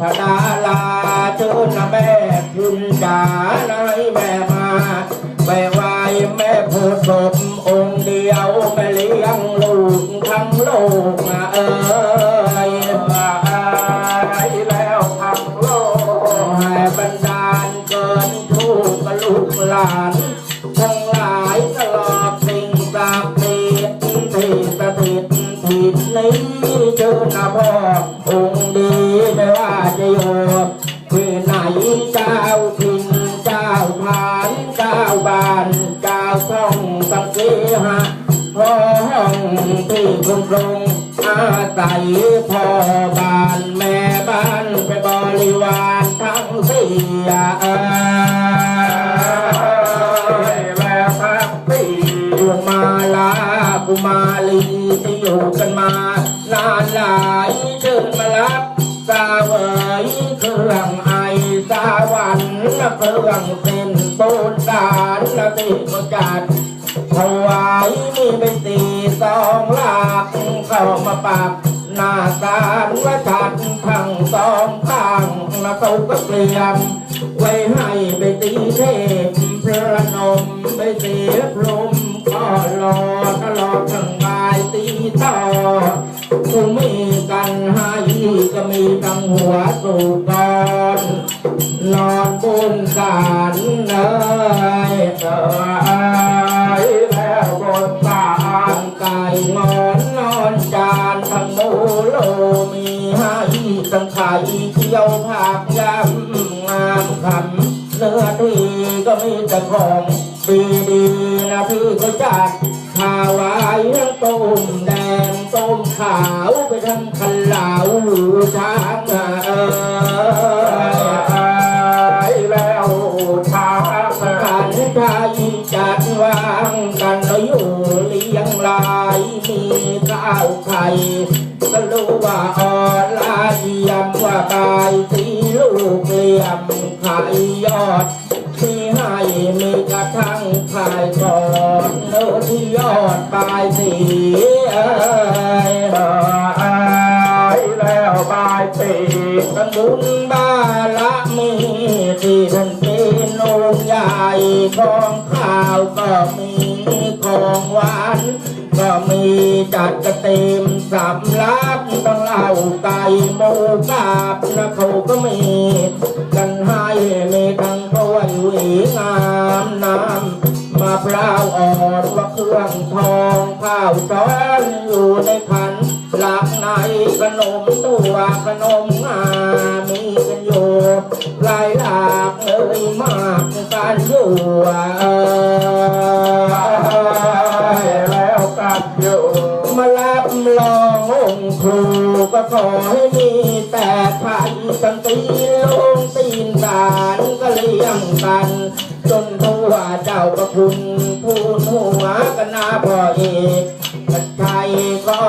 พระดาลาเชิญนะแม่คุณจ๋านายแม่มาแม่ไหวแม่โพธิ์ศพองค์เดียวแม่เลี้ยงลูกทั้งโลก ว่าจะอยู่ที่ไหนเจ้าถิ่นเจ้าฐานเจ้าบ้านเจ้าช่องสังเกหะห้องที่คุณคงอาศัยพ่อบ้านแม่บ้านไปบริวารทั้งสี่อยแล้วครับพี่ดวงมาลากุมาลีที่อยู่กันมานานหลายเชิญมารับสาเว รื่องเส้นปูนสารและติประจัดถวายมีเป็นตีสองหลักเข้ามาปักหน้าตาและชัดทั้งสองข้างและเขาก็เตรียมไว้ให้ไปตีเทพพระนมไปเสียพรมก็รอตลอดทั้งกายตีต่อกูมีกันให้ก็มีทั้งหัวสูกอนนอน นศาลเลยเอยแล้วบนศาลไก่งอนนอนจานทั้งโมโลมีให้ตั้งไข่เที่ยวผักยำงามคำเนื้อที่ก็มีแต่ของดีๆนะพี่ก็จัดข้าวไว้ทั้งต้มแดงต้มขาวไปทั้งข ก็รู้ว่าออนลาเยี่ยมว่าบายสีลูกเลี่ยมขายยอดที่ให้มีกระทั่งขายก่อนโน้ที่ยอดบายสีเอ้ยบายแล้วบายสีกันบุญบาละมีที่ท่านเป็นองค์ใหญ่ของข้าวก็มีของหวานก็มีจัดกระเต็มสำรับตั้งเล่าไก่หมูกาบนะเขาก็มีกันให้มีทั้งกล้วยหวีงามน้ำมะพร้าวอ่อนว่าเครื่องทองข้าวซ้อนอยู่ในขันหลักในขนมตัวขนมงามีกันอยู่หลายหลากเลยมากการอยู่ ขอให้มีแต่พันตั้งตีลงตีนสารก็เลี้ยงกันจนทั่วเจ้าประคุณผู้หัวกันนาพ่อเอกปัจจยก็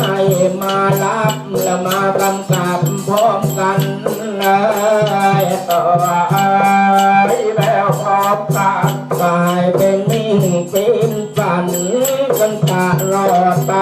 ให้มารับและมากำกับพร้อมกันเลยต่อแล้วพร้อมกันกลายเป็นนิ่งเป็นฝันกันตลอดไป